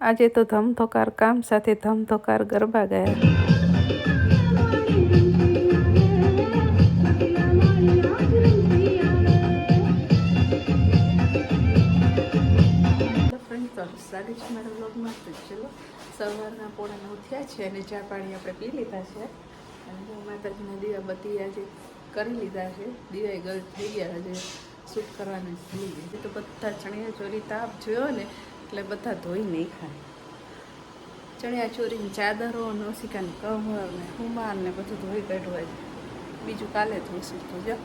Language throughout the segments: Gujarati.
આજે તો ધમધોકાર કામ સાથે ધમધોકાર ગરબા ગયા. સ્વાગત છે મારા બ્લોગમાં તો ચલો, સવારના પોણા નવ થયા છે અને ચા પાણી આપણે પી લીધા છે. અને માતાજીના દીવા બધી આજે કરી લીધા છે. દીવા ગળ થઈ ગયા હજે શૂટ કરવાનું ભૂલી ગઈ તો બધા ચણિયા ચોરી તાપ જોયો ને એટલે બધા ધોઈ નહીં ખાય ચણિયા ચોરીની ચાદરો નવસિકાની કવર ને હુમાર ને બધું ધોઈ કાઢવા બીજું કાલે ધોઈશું તો, જો.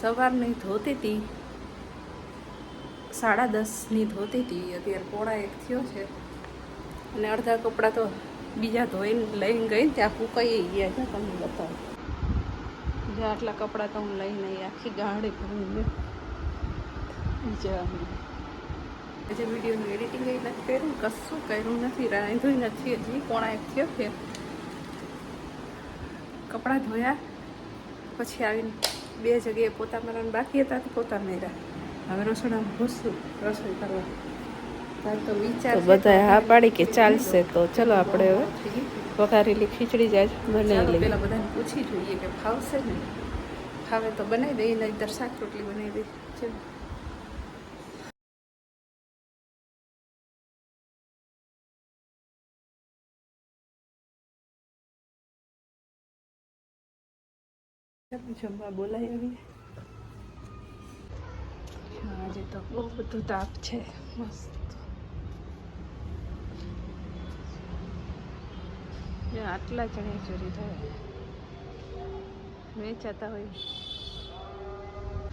સવારની ધોતી હતી સાડા દસની ધોતી હતી અત્યારે પોળા એક થયો છે. અને અડધા કપડાં તો બીજા ધોઈને લઈને ગઈ ત્યાં ફૂંકાઈ ગયા છે, તમને બતાવો. જે આટલા કપડાં તો હું લઈને આખી ગાડી ભરીને જવાની આજે વિડીયોનું એડિટિંગ એ નથી કર્યું કશું કર્યું નથી રાંધ્યું નથી હજી પોણા એક થયો છે. કપડાં ધોયા પછી આવીને બે જગ્યાએ પોતા મારવાનું બાકી હતા તો પોતા મેર્યા. હવે રસોડામાં ઘૂસું રસોઈ કરવા. તો વિચાર બધા હા પાડી કે ચાલશે તો ચલો આપણે હવે વઘારેલી ખીચડી જાય બનાવી લઈએ. પેલા બધાને પૂછી જોઈએ કે ફાવશે ને ફાવે તો બનાવી દઈએ નહીતર શાક રોટલી બનાવી દઈએ. ચલો. આજે તો બહુ બધું તાપ છે. મસ્ત. આટલા ચણિયા ચોરી થાય વેચાતા હોય.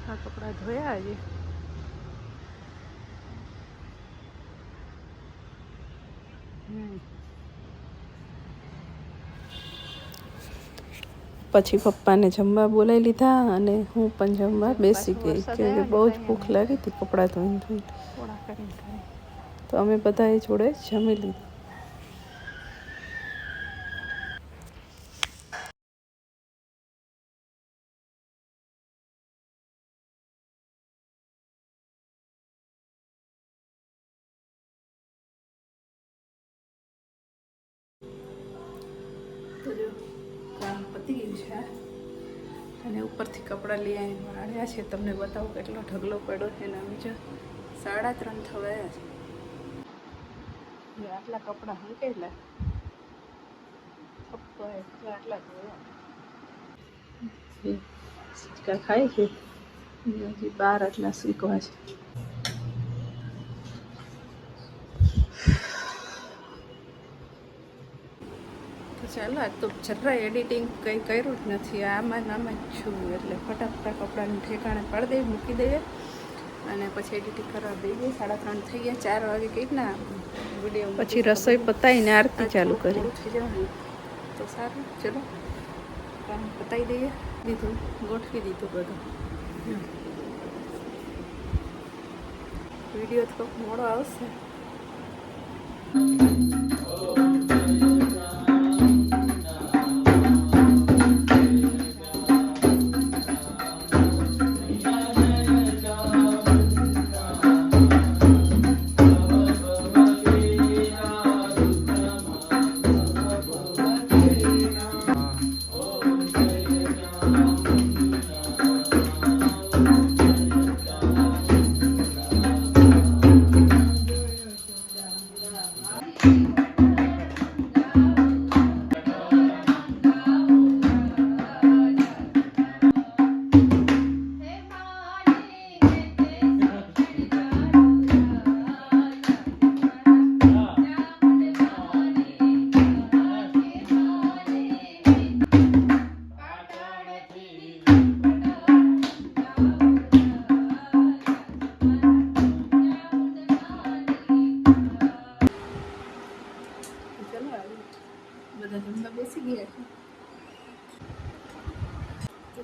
આ કપડાં ધોયા આજે. હમ. પછી પપ્પાને જમવા બોલાવી લીધા અને હું પણ જમવા બેસી ગઈ કે બહુ જ ભૂખ લાગી હતી કપડાં ધોઈને ધોઈને. તો અમે બધાએ જોડે જમી લીધું. છે. અને ઉપરથી કપડાં લઈ આવીને વાળ્યા છે. તમને બતાવું કેટલો ઢગલો પડ્યો છે અને બીજો. સાડા ત્રણ થવાયા છે. આટલા કપડાં હંકેલા. આટલા ધોયા સિક્કા ખાય છે? બાર આટલા સૂકવા છે. તો ચાલો આજ તો જરાય એડિટિંગ કંઈ કર્યું જ નથી. આમાં નામાં જ છું. એટલે ફટાફટા કપડાને ઠેકાણે પાડી દઈએ મૂકી દઈએ અને પછી એડિટિંગ કરવા દઈએ સાડા ત્રણ થઈ ગયા ચાર વાગે કંઈક ના વીડિયો પછી રસોઈ પતાવીને આરતી ચાલુ કરી. ઉઠી જવાનું. તો સારું ચલો. કામ પતાવી દઈએ. દીધું ગોઠવી દીધું બધું. વીડિયો થોડોક મોડો આવશે.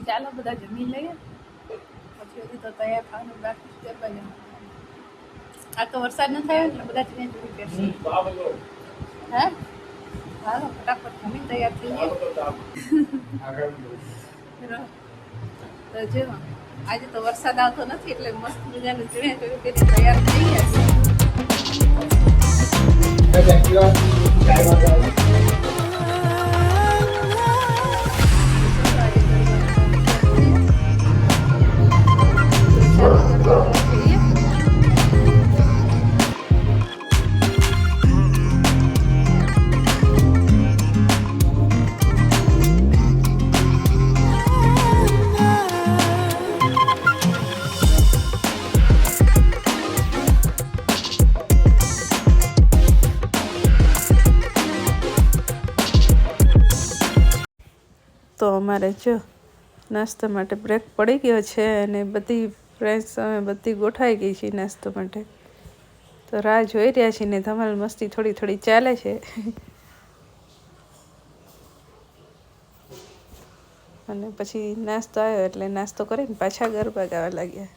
ચાલો બધા જમી લઈએ. પછી હજી તો તૈયાર ખાવાનું બાકી છે પછી આ તો વરસાદ ન થયો એટલે બધા જમીને જોઈ કરશે હે? હાલો ફટાફટ જમીન તૈયાર થઈ જાય તો જો આજે તો વરસાદ આવતો નથી એટલે મસ્ત મજાનું ચોળી કરીને તૈયાર થઈ ગયા છે. તો અમારે જો નાસ્તા માટે બ્રેક પડી ગયો છે અને બધી ફ્રેન્ડ્સ અમે બધી ગોઠવાઈ ગઈ છીએ નાસ્તો માટે. તો રાહ જોઈ રહ્યા છીએ ને ધમાલ મસ્તી થોડી થોડી ચાલે છે. અને પછી નાસ્તો આવ્યો એટલે નાસ્તો કરીને પાછા ગરબા ગાવા લાગ્યા.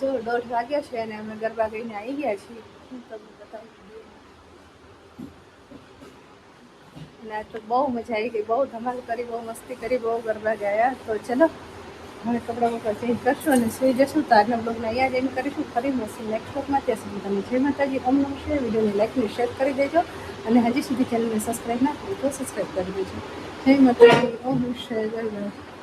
જો દોઢ વાગ્યા છે અને અમે ગરબા કરીને આવી ગયા છીએ, હું તો બહુ મજા આવી ગઈ, બહુ ધમાલ કરી, બહુ મસ્તી કરી, બહુ ગરબા ગયા. તો ચલો, હવે કપડાં બપડા ચેન્જ કરશું અને સુઈ જશું. તો આજના બ્લોગને અહીંયા જ એમ કરીશું. ફરી મળશું નેક્સ્ટ બ્લોગમાં ત્યાં સુધી તમે જય માતાજી, ઓમ નમ શિવાય. વિડીયોને લાઈકને શેર કરી દેજો અને હજી સુધી ચેનલને સબસ્ક્રાઈબ ના કરી તો સબસ્ક્રાઈબ કરી દેજો. જય માતાજી, ઓમ નમ જય